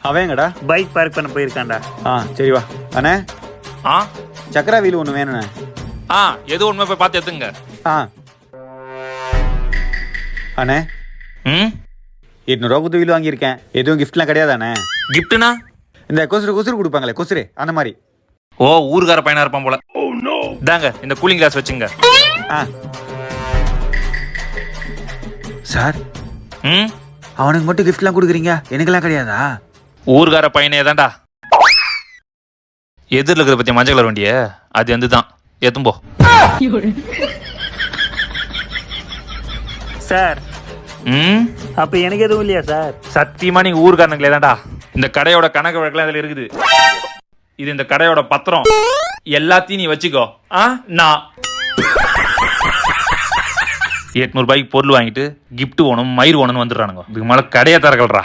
அவன் எங்கடா? Bike park பண்ண போயிருக்கான்டா. ஆ சரி வா. அண்ணே? ஆ? சக்கரா வீல் ஒன்று வேணுண்ணே ஆ எது உண்மை போய் பார்த்து எடுத்துங்க. ஆ. அண்ணே? ம்? எட்நூறுவா கொடுத்து வீல் வாங்கியிருக்கேன். எதுவும் கிஃப்ட்லாம் கிடையாதாண்ணே? கிஃப்ட்னா இந்த கொசுறு கொசுறு கொடுப்பாங்களே கொசுறு அந்த மாதிரி. ஓ ஊர்கார பையனா இருப்பான் போல. தாங்க இந்த கூலிங் கிளாஸ் வச்சுங்க. ஆ. சார்? ம்? அவனுக்கு மட்டும் கிஃப்ட்லாம் கொடுக்குறீங்க? எனக்கெல்லாம் கிடையாதா? ஊர்கார பையனே தான்டா. எதிரில் இருக்கிற பத்தி மஞ்சள் கலர் வண்டிய? அது வந்து தான் ஏத்தும் போ. சார். ம்? அப்ப எனக்கு எதுவும் இல்லையா சார்? சத்தியமா நீங்க ஊர்காரனுங்களே தான்டா. இந்த கடையோட கணக்கு வழக்கெல்லாம் இதுல இருக்குது. இது இந்த கடையோட பத்திரம். எல்லாத்தையும் நீ வச்சுக்கோ. ஆ? நான் எட்நூறு ரூபாய்க்கு பொருள் வாங்கிட்டு gift வேணும் மயிர் வேணும்னு வந்துடுறானுங்க. இதுக்கு மேல கடையை திறக்கல்றா